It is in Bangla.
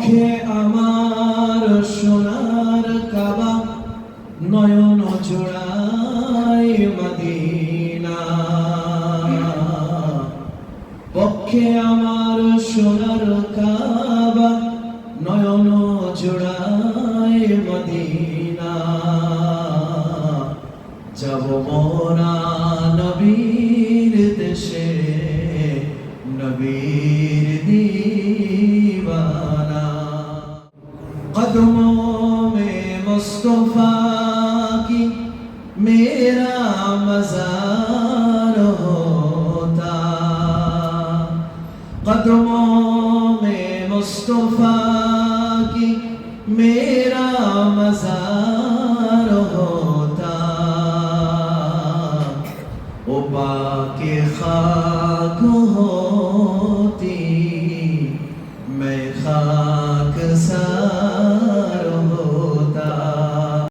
বক্ষে আমার সোনার কাবা, নয়ন জোড়াই মদিনা। পক্ষে আমার সোনার কাবা, নয়ন জোড়াই মদিনা। যাব মোরা নবীর দেশে নবীর قدموں میں مصطفیٰ کی میرا مزار ہوتا۔ قدموں میں مصطفیٰ کی میرا مزار ہوتا۔ اوپا کے خاک ہو